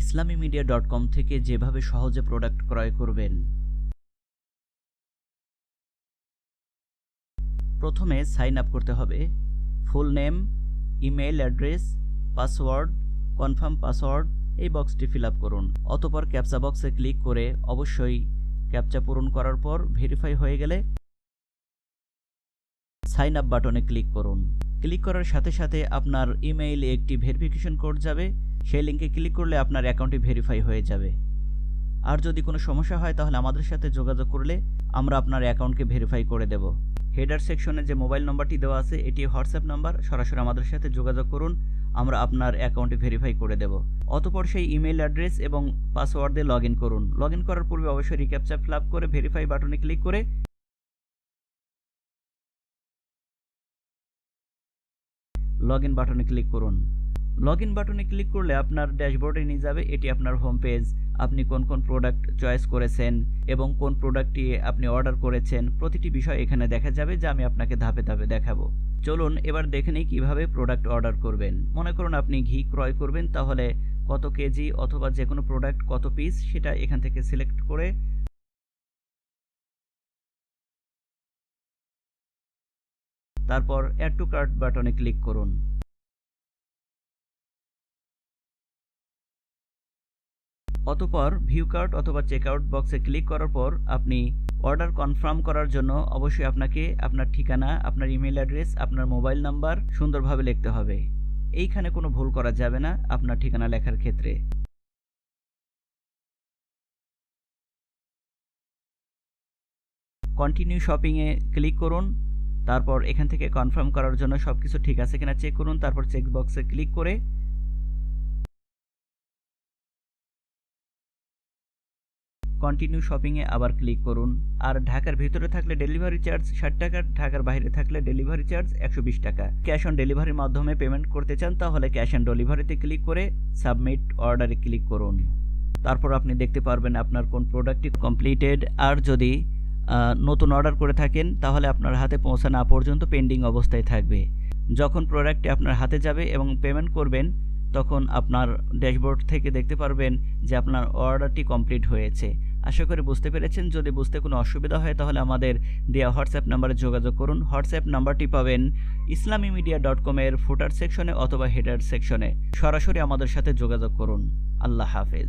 ইসলামী media dot com থেকে যেভাবে সহজে প্রোডাক্ট ক্রয় করবেন। প্রথমে সাইন আপ করতে হবে। Full name, email address, password, confirm password এই বক্সটি ফিল আপ করুন। অতপর ক্যাপচা বক্সে ক্লিক করে অবশ্যই ক্যাপচা পূরণ করার পর ভেরিফাই হয়ে গেলে সাইন আপ বাটনে ক্লিক করুন। ক্লিক করার সাথে সাথে আপনার ইমেইলে একটি ভেরিফিকেশন কোড যাবে। সেই লিঙ্কে ক্লিক করলে আপনার অ্যাকাউন্টটি ভেরিফাই হয়ে যাবে। আর যদি কোনো সমস্যা হয়, তাহলে আমাদের সাথে যোগাযোগ করলে আমরা আপনার অ্যাকাউন্টকে ভেরিফাই করে দেব। হেডার সেকশনে যে মোবাইল নম্বরটি দেওয়া আছে, এটি হোয়াটসঅ্যাপ নাম্বার। সরাসরি আমাদের সাথে যোগাযোগ করুন, আমরা আপনার অ্যাকাউন্টে ভেরিফাই করে দেব। অতপর সেই ইমেল অ্যাড্রেস এবং পাসওয়ার্ড দিয়ে লগ করুন। লগ করার পূর্বে অবশ্যই রিক্যাপচা ফিল আপ করে ভেরিফাই বাটনে ক্লিক করে লগ ইন বাটনে ক্লিক করুন। লগ ইন বাটনে ক্লিক করলে আপনার ড্যাশবোর্ডে নিয়ে যাবে এটি আপনার হোম পেজ আপনি কোন কোন প্রোডাক্ট চয়েস করেছেন এবং কোন প্রোডাক্টটি আপনি অর্ডার করেছেন, প্রতিটি বিষয় এখানে দেখা যাবে যা আমি আপনাকে ধাপে ধাপে দেখাবো। চলুন এবার দেখে নিই কীভাবে প্রোডাক্ট অর্ডার করবেন। মনে করুন আপনি ঘি ক্রয় করবেন, তাহলে কত কেজি অথবা যে কোনো প্রোডাক্ট কত পিস সেটা এখান থেকে সিলেক্ট করে তারপর অ্যাড টু কার্ট বাটনে ক্লিক করুন। অতপর ভিউ কার্ট অথবা চেকআউট বক্সে ক্লিক করার পর আপনি অর্ডার কনফার্ম করার জন্য অবশ্যই আপনাকে আপনার ঠিকানা, আপনার ইমেল অ্যাড্রেস আপনার মোবাইল নাম্বার সুন্দরভাবে লিখতে হবে। এইখানে কোনো ভুল করা যাবে না আপনার ঠিকানা লেখার ক্ষেত্রে। কন্টিনিউ শপিংয়ে ক্লিক করুন। তারপর এখান থেকে কনফার্ম করার জন্য সব কিছু ঠিক আছে কিনা চেক করুন, তারপর চেক বক্সে ক্লিক করে কন্টিনিউ শপিংয়ে আবার ক্লিক করুন। আর ঢাকার ভিতরে থাকলে ডেলিভারি চার্জ ষাট টাকা, ঢাকার বাইরে থাকলে ডেলিভারি চার্জ একশো বিশ টাকা। ক্যাশ অন ডেলিভারির মাধ্যমে পেমেন্ট করতে চান তাহলে ক্যাশ অন ডেলিভারিতে ক্লিক করে সাবমিট অর্ডারে ক্লিক করুন। তারপর আপনি দেখতে পারবেন আপনার কোন প্রোডাক্টটি কমপ্লিটেড আর যদি নতুন অর্ডার করে থাকেন, তাহলে আপনার হাতে পৌঁছা না পর্যন্ত পেন্ডিং অবস্থায় থাকবে। যখন প্রোডাক্টটি আপনার হাতে যাবে এবং পেমেন্ট করবেন, তখন আপনার ড্যাশবোর্ড থেকে দেখতে পারবেন যে আপনার অর্ডারটি কমপ্লিট হয়েছে। আশা করি বুঝতে পেরেছেন। যদি বুঝতে কোনো অসুবিধা হয়, তাহলে আমাদের দেওয়া হোয়াটসঅ্যাপ নাম্বারে যোগাযোগ করুন। হোয়াটসঅ্যাপ নাম্বারটি পাবেন ইসলামী মিডিয়া ডট কমের ফুটার সেকশনে অথবা হেডার সেকশনে সরাসরি আমাদের সাথে যোগাযোগ করুন। আল্লাহ হাফেজ।